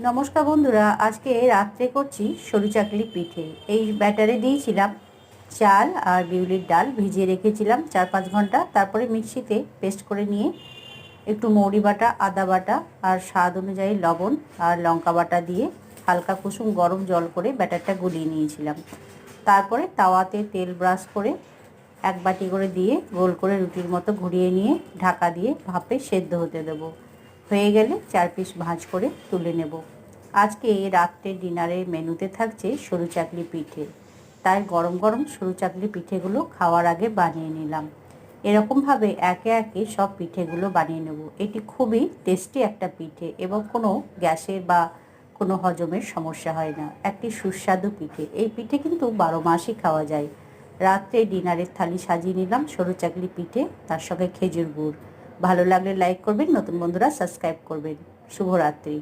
নমস্কার বন্ধুরা, আজকে রাত্রে করছি সরু চাকলি পিঠে। এই ব্যাটারে দিয়েছিলাম চাল আর বিউলির ডাল, ভিজিয়ে রেখেছিলাম চার পাঁচ ঘণ্টা। তারপরে মিক্সিতে পেস্ট করে নিয়ে একটু মৌরি বাটা, আদা বাটা আর স্বাদ অনুযায়ী লবণ আর লঙ্কা বাটা দিয়ে হালকা কুসুম গরম জল করে ব্যাটারটা গুলিয়ে নিয়েছিলাম। তারপরে তাওয়াতে তেল ব্রাশ করে এক বাটি করে দিয়ে গোল করে রুটির মতো ঘুরিয়ে নিয়ে ঢাকা দিয়ে ভাপে সেদ্ধ হতে দেবো। হয়ে গেলে চার পিস ভাঁজ করে তুলে নেব। আজকে রাত্রে ডিনারের মেনুতে থাকছে সরু চাকলি পিঠে। তাই গরম গরম সরু চাকলি পিঠেগুলো খাওয়ার আগে বানিয়ে নিলাম। এরকমভাবে একে একে সব পিঠেগুলো বানিয়ে নেব। এটি খুবই টেস্টি একটা পিঠে এবং কোনো গ্যাসের বা কোনো হজমের সমস্যা হয় না। একটি সুস্বাদু পিঠে। এই পিঠে কিন্তু বারো মাসই খাওয়া যায়। রাত্রে ডিনারের থালি সাজিয়ে নিলাম সরু চাকলি পিঠে, তার সঙ্গে খেজুর গুড়। ভালো লাগলে লাইক করবেন নতুন বন্ধুরা সাবস্ক্রাইব করবেন। শুভরাত্রি।